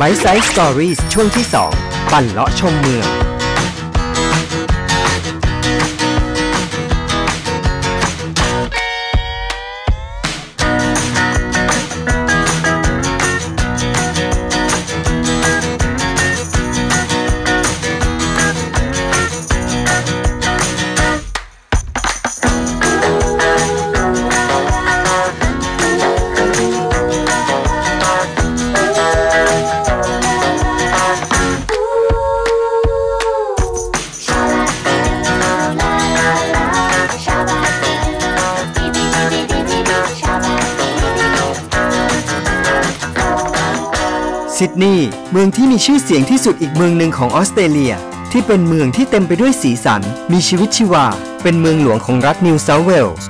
b i ไซส์สตอรี่ช่วงที่ 2 ปั่นเลาะชมเมือง ซิดนีย์เมืองที่มีชื่อเสียงที่สุดอีกเมืองหนึ่งของออสเตรเลีย ที่เป็นเมืองที่เต็มไปด้วยสีสัน มีชีวิตชีวา เป็นเมืองหลวงของรัฐนิวเซาท์เวลส์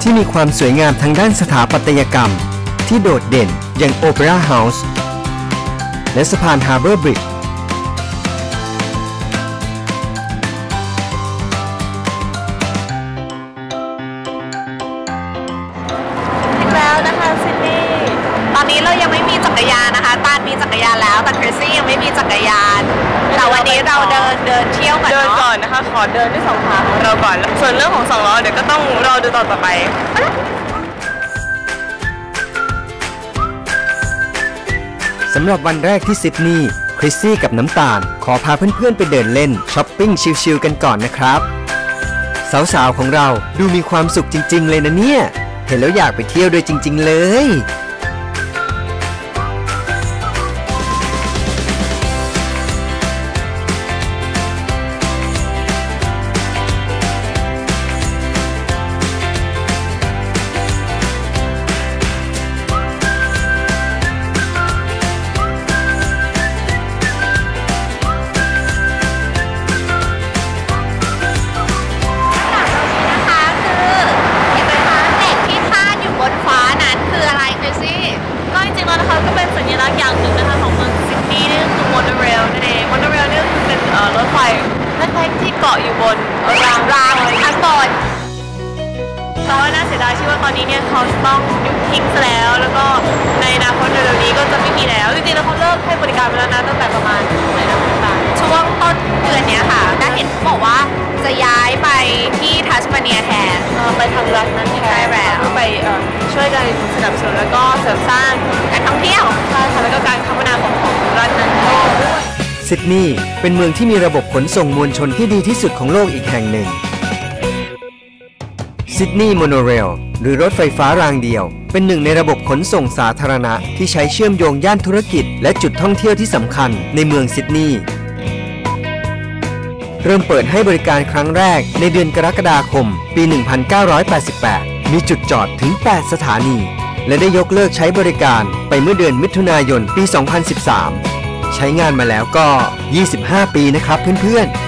ที่มีความสวยงามทางด้านสถาปัตยกรรม ที่โดดเด่นอย่างโอเปร่าเฮาส์และสะพานฮาร์เบอร์บริดจ์ อนนี้เรายังไม่มีจักรยานนะคะตานมีจักรยานแล้ว แต่คริสซี่ยังไม่มีจักรยาน แต่วันนี้เราเดินเดินเที่ยวกันเดินเนาะก่อนนะคะ ขอเดินด้วยสองขาของเราก่อนส่วนเรื่องของสองล้อเดี๋ยวก็ต้องรอดูตอนต่อไป สำหรับวันแรกที่ซิดนีย์คริสซี่กับน้ำตาล ขอพาเพื่อนๆไปเดินเล่นช้อปปิ้งชิลๆกันก่อนนะครับ สาวๆของเราดูมีความสุขจริง ๆ เลยนะเนี่ย เห็นแล้วอยากไปเที่ยวด้วยจริง ๆ เลย บนรางรางข้างบนแต่ว่าน่าเสียดายที่ว่าตอนนี้เนี่ยเขาต้องยุบทิ้งซะแล้ว แล้วก็ในอนาคตเร็วๆนี้ก็จะไม่มีแล้วจริงๆแล้วเขาเลิกให้บริการไปแล้วนะตั้งแต่ประมาณไหนนะต่างช่วงต้นเดือนเนี้ยค่ะได้เห็นบอกว่าจะย้ายไปที่ทัสมาเนียแทนเอ่อไปทางรัฐนั้นแทใช่นแล้วเพื่อไปเอ่อช่วยกันสนับสนุนแล้วก็เสริมสร้างการท่องเที่ยวใช่ค่ะแล้วก็การ ซิดนีย์เป็นเมืองที่มีระบบขนส่งมวลชนที่ดีที่สุดของโลกอีกแห่งหนึ่งซิดนีย์โมโนเรลหรือรถไฟฟ้ารางเดียว เป็นหนึ่งในระบบขนส่งสาธารณะที่ใช้เชื่อมโยงย่านธุรกิจ และจุดท่องเที่ยวที่สำคัญในเมืองซิดนีย์เริ่มเปิดให้บริการครั้งแรกในเดือนกรกฎาคม ปี 1988 มีจุดจอดถึง 8 สถานี และได้ยกเลิกใช้บริการไปเมื่อเดือนมิถุนายนปี 2013 ใช้งานมาแล้วก็ 25 ปีนะครับเพื่อนๆ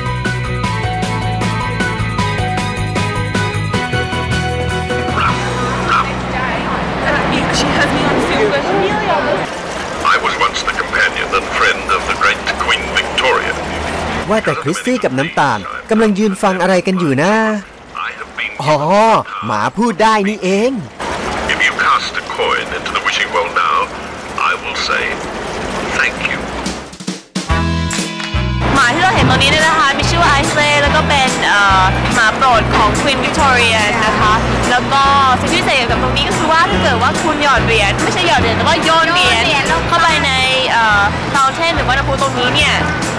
I was once the companion and friend of the great Queen Victoria. ว่าแต่คริสซี่กับน้ำตาลกำลังยืนฟังอะไรกันอยู่นะ I have been อ๋อ หมาพูดได้นี่เอง ตรงนี้เนี่ยนะคะมีชื่อว่าไอซ์เลแล้วก็เป็นหมาโปรดของควีนวิกตอเรียนะคะ แล้วก็สิ่งที่พิเศษเกี่ยวกับตรงนี้ก็คือว่าถ้าเกิดว่าคุณหยอดเหรียญไม่ใช่หยอดเหรียญแต่ว่าโยนเหรียญเข้าไปในเอ่อเตาเทนหรือว่าน้ำพุตรงนี้เนี่ย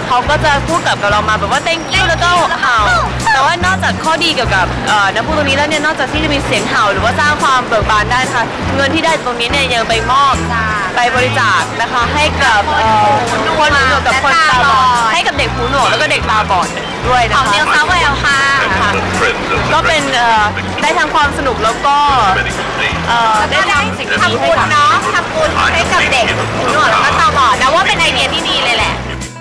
เขาก็จะพูดกับเรามาแบบว่า thank you แล้วก็เห่าแต่ว่านอกจากข้อดีเกี่ยวกับเอ่อน้ำพุตรงนี้แล้วเนี่ยนอกจากที่จะมีเสียงเห่าหรือว่าสร้างความเบิกบานได้นะคะเงินที่ได้ตรงนี้เนี่ยยังไปมอบไปบริจาคนะคะให้กับเอ่อคนหูหนวกกับคนตาบอดให้กับเด็กหูหนวกแล้วก็เด็กตาบอดด้วยขนะองนิวคะเซาท์เวลค่ะ And friend of the ก็เป็น great เอ่อได้ทั้งความสนุกแล้วก็ many good deeds. เอ่อแล้วได้ก็ได้ทำสิ่งดีๆให้ทำบุญกับเนาะทำบุญให้กับเด็กหูหนวกแล้วก็ตาบอดนะว่าเป็นไอเดียที่ดีเลยแหละ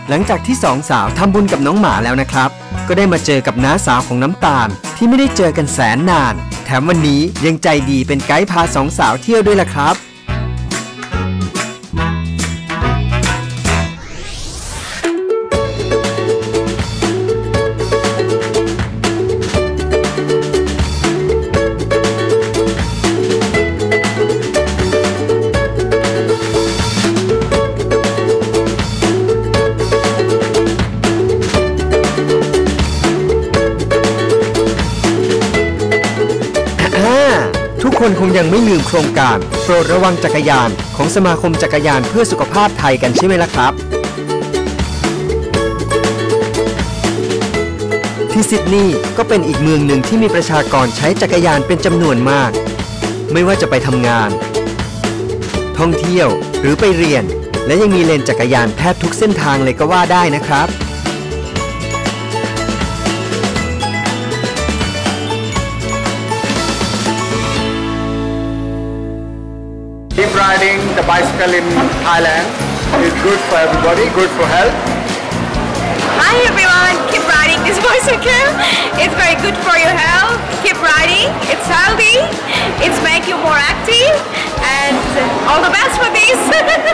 หลังจากที่สองสาวทำบุญกับน้องหมาแล้วนะครับ ก็ได้มาเจอกับน้าสาวของน้ำตาล ที่ไม่ได้เจอกันแสนนาน แถมวันนี้ยังใจดีเป็นไกด์พาสองสาวเที่ยวด้วยล่ะครับ คนคงยังไม่ลืมโครงการ โปรดระวังจักรยาน ของสมาคมจักรยานเพื่อสุขภาพไทยกันใช่ไหมล่ะครับ ที่ซิดนีย์ก็เป็นอีกเมืองหนึ่งที่มีประชากรใช้จักรยานเป็นจำนวนมาก ไม่ว่าจะไปทำงาน ท่องเที่ยวหรือไปเรียน และยังมีเลนจักรยานแทบทุกเส้นทางเลยก็ว่าได้นะครับ the bicycle in Thailand. It's good for everybody, good for health. Hi everyone, keep riding this bicycle. It's very good for your health. Keep riding. It's healthy. It's make you more active. And all the best for this.